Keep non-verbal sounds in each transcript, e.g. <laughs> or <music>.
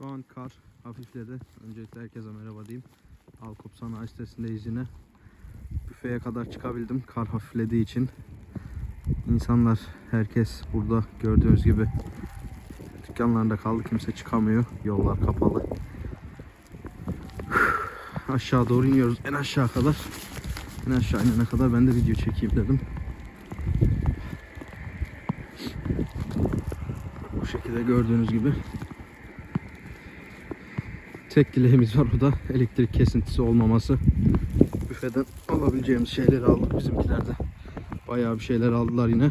Şu an kar hafifledi. Öncelikle herkese merhaba diyeyim. Alkop Sanayi sitesindeyiz yine. Büfeye kadar çıkabildim kar hafiflediği için. İnsanlar, herkes burada gördüğünüz gibi dükkanlarında kaldı. Kimse çıkamıyor. Yollar kapalı. Aşağı doğru iniyoruz. En aşağı kadar. En aşağı inene kadar ben de video çekeyim dedim. Bu şekilde gördüğünüz gibi. Tek dileğimiz var o da elektrik kesintisi olmaması. Büfeden alabileceğimiz şeyleri aldık. Bizimkiler de bayağı bir şeyler aldılar yine.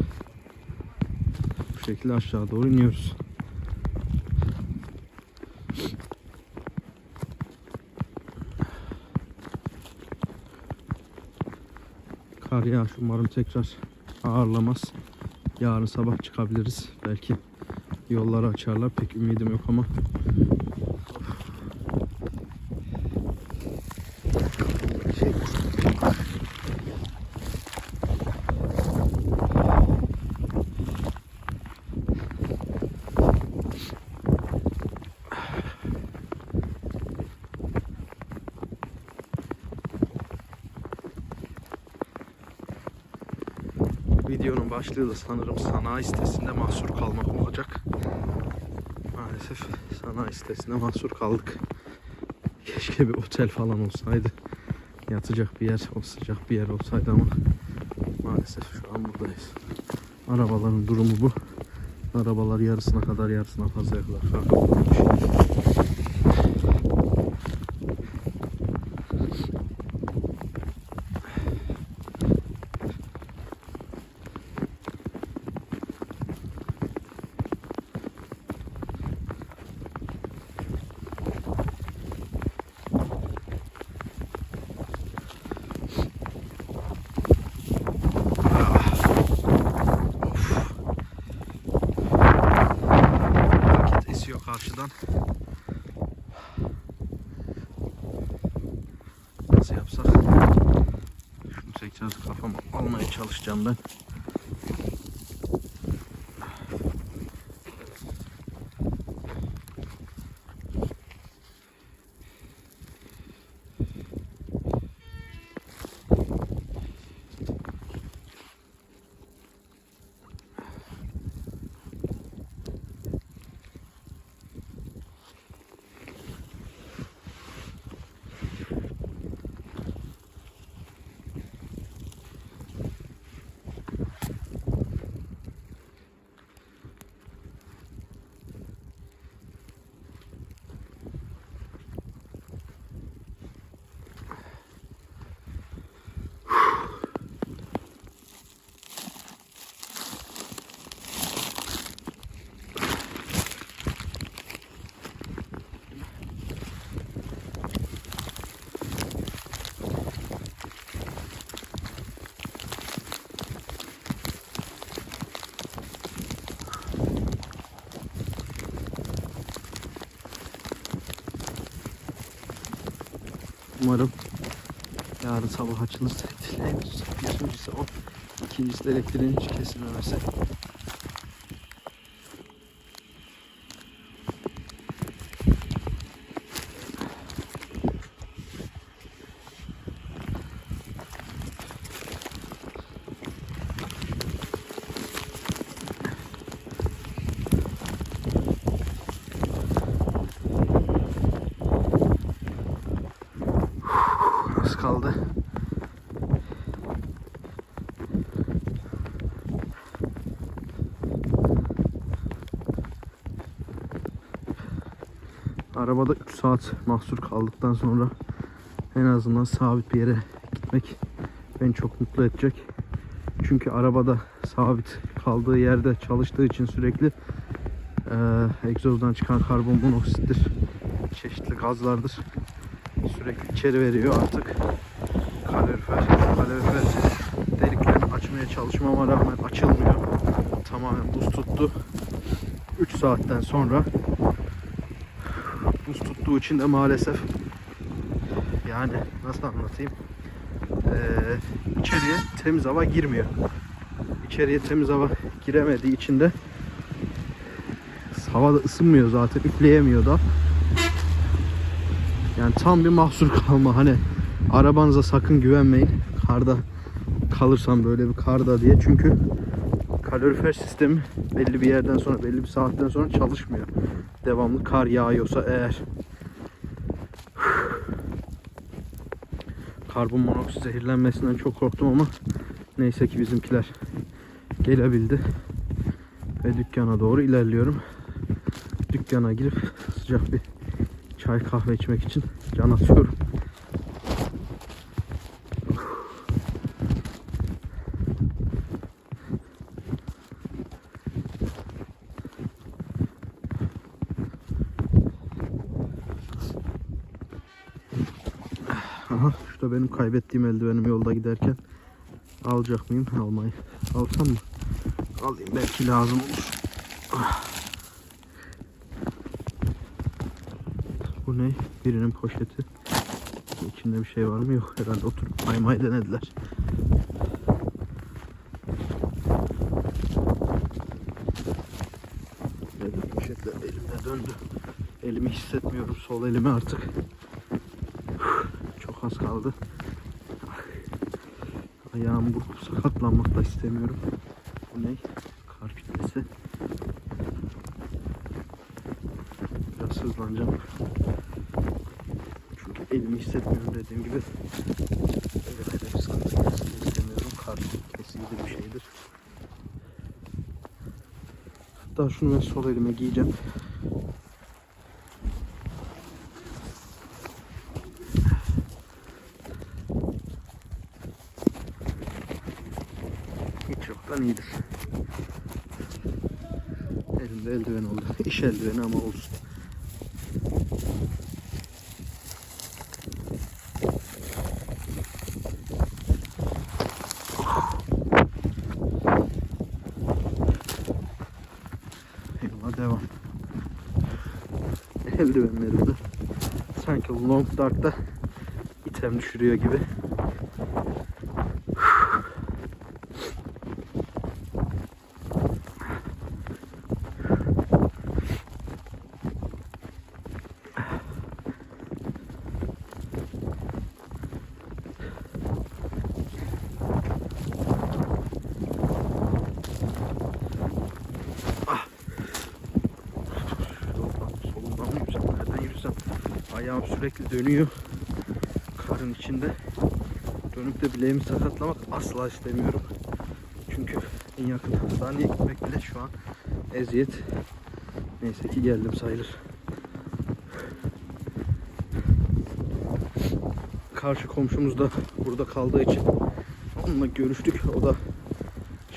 Bu şekilde aşağı doğru iniyoruz. Kar yağış umarım tekrar ağırlamaz. Yarın sabah çıkabiliriz. Belki yolları açarlar. Pek ümidim yok ama şey Videonun başlığı da sanırım sanayi sitesinde mahsur kalmak olacak. Maalesef sanayi sitesinde mahsur kaldık. Keşke bir otel falan olsaydı. Yatacak bir yer, o sıcak bir yer olsaydı ama maalesef şu an buradayız. Arabaların durumu bu. Arabalar yarısına kadar yarısına fazlaya kadar fark olmuş. Hareket esiyor karşıdan. Nasıl yapsak? Tekrar kafama almaya çalışacağım ben. Umarım yarın sabah açılırsa <laughs> dileğimiz. Birincisi o. İkincisi de elektriğin hiç kesilmemesi. Az kaldı. Arabada 3 saat mahsur kaldıktan sonra en azından sabit bir yere gitmek beni çok mutlu edecek. Çünkü arabada sabit kaldığı yerde çalıştığı için sürekli eee egzozdan çıkan karbon monoksittir. Çeşitli gazlardır sürekli içeri veriyor artık kalorifer kalorifer deliklerini açmaya çalışmama rağmen açılmıyor tamamen buz tuttu 3 saatten sonra buz tuttuğu için de maalesef yani nasıl anlatayım ee, içeriye temiz hava girmiyor içeriye temiz hava giremediği için de havada ısınmıyor zaten üfleyemiyor da Yani tam bir mahsur <laughs> kalma. Hani arabanıza sakın güvenmeyin. Karda kalırsan böyle bir karda diye. Çünkü kalorifer sistemi belli bir yerden sonra belli bir saatten sonra çalışmıyor. Devamlı kar yağıyorsa eğer. Karbon monoksit zehirlenmesinden çok korktum ama neyse ki bizimkiler gelebildi. Ve dükkana doğru ilerliyorum. Dükkana girip sıcak bir çay kahve içmek için can atıyorum. Şurada benim kaybettiğim eldivenim yolda giderken alacak mıyım? Almayı. Alsam mı? Alayım belki lazım olur. Ah. Bu ne? Birinin poşeti. İçinde bir şey var mı? Yok herhalde oturup maymayı denediler. Poşetler elimde döndü. Elimi hissetmiyorum. Sol elimi artık. Az kaldı. Ayağım burkup sakatlanmak da istemiyorum. Bu ne? Kar kütlesi. Biraz hızlanacağım. Çünkü elimi hissetmiyorum dediğim gibi. Öyle bir sıkıntı istemiyorum. Kar kesici bir şeydir. Hatta şunu ben sol elime giyeceğim. Yoktan iyidir. Elimde eldiven oldu. <laughs> İş eldiveni ama olsun. Yola devam. Eldivenlerimde sanki Long Dark'ta item düşürüyor gibi. Ayağım sürekli dönüyor karın içinde. Dönüp de bileğimi sakatlamak asla istemiyorum. Çünkü en yakın hastaneye gitmek bile şu an eziyet. Neyse ki geldim sayılır. Karşı komşumuz da burada kaldığı için onunla görüştük. O da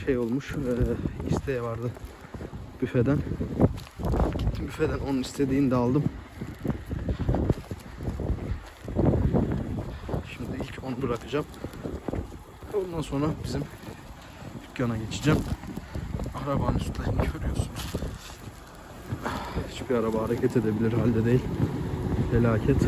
şey olmuş, eee isteği vardı büfeden. Gittim büfeden onun istediğini de aldım. Onu bırakacağım. Ondan sonra bizim dükkana geçeceğim. Arabanın üstlerini görüyorsunuz. Hiçbir araba hareket edebilir halde değil. Felaket.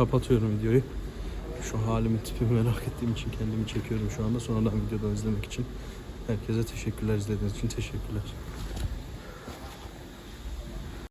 Kapatıyorum videoyu. Şu halimi tipimi merak ettiğim için kendimi çekiyorum şu anda. Sonradan videodan izlemek için. Herkese teşekkürler izlediğiniz için teşekkürler.